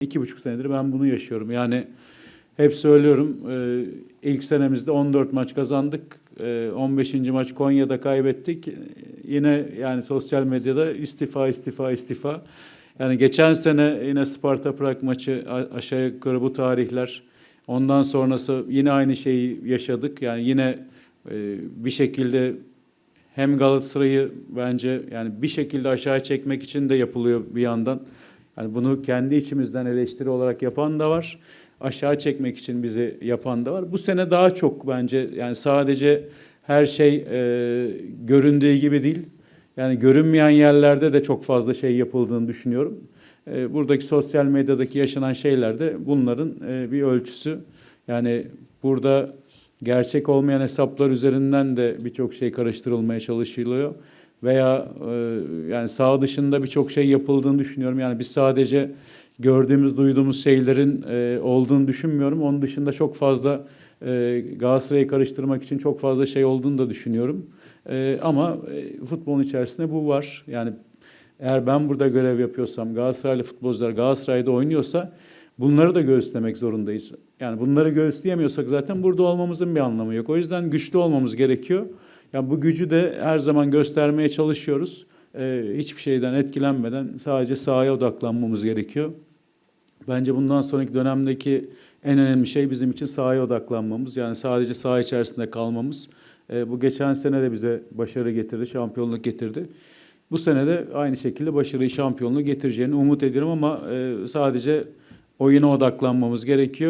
İki buçuk senedir ben bunu yaşıyorum. Yani hep söylüyorum e, ilk senemizde 14 maç kazandık. E, 15. maç Konya'da kaybettik. E, Yine yani sosyal medyada istifa istifa istifa. Yani geçen sene yine Sparta Prag maçı aşağı yukarı bu tarihler. Ondan sonrası yine aynı şeyi yaşadık. Yani yine e, bir şekilde hem Galatasaray'ı bence yani bir şekilde aşağı çekmek için de yapılıyor bir yandan. Yani bunu kendi içimizden eleştiri olarak yapan da var. Aşağı çekmek için bizi yapan da var. Bu sene daha çok bence yani sadece her şey e, göründüğü gibi değil. Yani görünmeyen yerlerde de çok fazla şey yapıldığını düşünüyorum. E, buradaki sosyal medyadaki yaşanan şeyler de bunların e, bir ölçüsü. Yani burada gerçek olmayan hesaplar üzerinden de birçok şey karıştırılmaya çalışılıyor veya e, yani sağ dışında birçok şey yapıldığını düşünüyorum. Yani biz sadece gördüğümüz, duyduğumuz şeylerin e, olduğunu düşünmüyorum. Onun dışında çok fazla e, Galatasaray'ı karıştırmak için çok fazla şey olduğunu da düşünüyorum. E, ama e, futbolun içerisinde bu var. Yani eğer ben burada görev yapıyorsam, Galatasaraylı futbolcular Galatasaray'da oynuyorsa bunları da göğüslemek zorundayız. Yani bunları göğüsleyemiyorsak zaten burada olmamızın bir anlamı yok. O yüzden güçlü olmamız gerekiyor. Yani bu gücü de her zaman göstermeye çalışıyoruz. Ee, hiçbir şeyden etkilenmeden sadece sahaya odaklanmamız gerekiyor. Bence bundan sonraki dönemdeki en önemli şey bizim için sahaya odaklanmamız. Yani sadece saha içerisinde kalmamız. Ee, bu geçen sene de bize başarı getirdi, şampiyonluk getirdi. Bu sene de aynı şekilde başarıyı, şampiyonluğu getireceğini umut ediyorum ama e, sadece oyuna odaklanmamız gerekiyor.